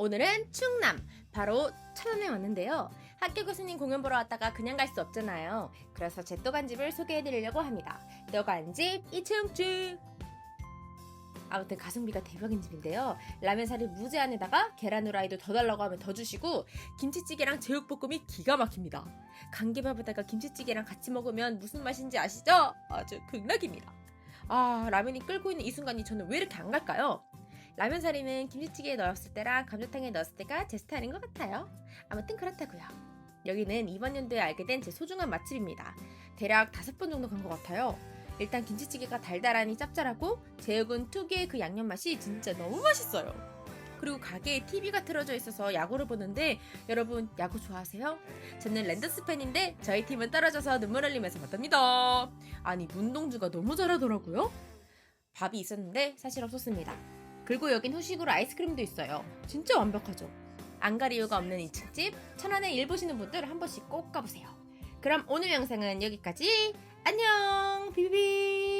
오늘은 충남 바로 천안에 왔는데요. 학교 교수님 공연 보러 왔다가 그냥 갈 수 없잖아요. 그래서 제 또간 집을 소개해드리려고 합니다. 또간집 이층집 아무튼 가성비가 대박인 집인데요. 라면사리 무제 안에다가 계란 후라이도 더 달라고 하면 더 주시고 김치찌개랑 제육볶음이 기가 막힙니다. 감개밥에다가 김치찌개랑 같이 먹으면 무슨 맛인지 아시죠? 아주 극락입니다. 아 라면이 끓고 있는 이 순간이 저는 왜 이렇게 안 갈까요? 라면 사리는 김치찌개에 넣었을 때랑 감자탕에 넣었을 때가 제 스타일인 것 같아요. 아무튼 그렇다고요. 여기는 이번 연도에 알게 된 제 소중한 맛집입니다. 대략 다섯 번 정도 간 것 같아요. 일단 김치찌개가 달달하니 짭짤하고 제육은 특유의 그 양념 맛이 진짜 너무 맛있어요. 그리고 가게에 TV가 틀어져 있어서 야구를 보는데 여러분 야구 좋아하세요? 저는 랜더스 팬인데 저희 팀은 떨어져서 눈물 흘리면서 봤답니다. 아니 문동주가 너무 잘하더라고요. 밥이 있었는데 사실 없었습니다. 그리고 여긴 후식으로 아이스크림도 있어요. 진짜 완벽하죠. 안 갈 이유가 없는 2층집 천안에 일 보시는 분들 한 번씩 꼭 가보세요. 그럼 오늘 영상은 여기까지. 안녕 비비비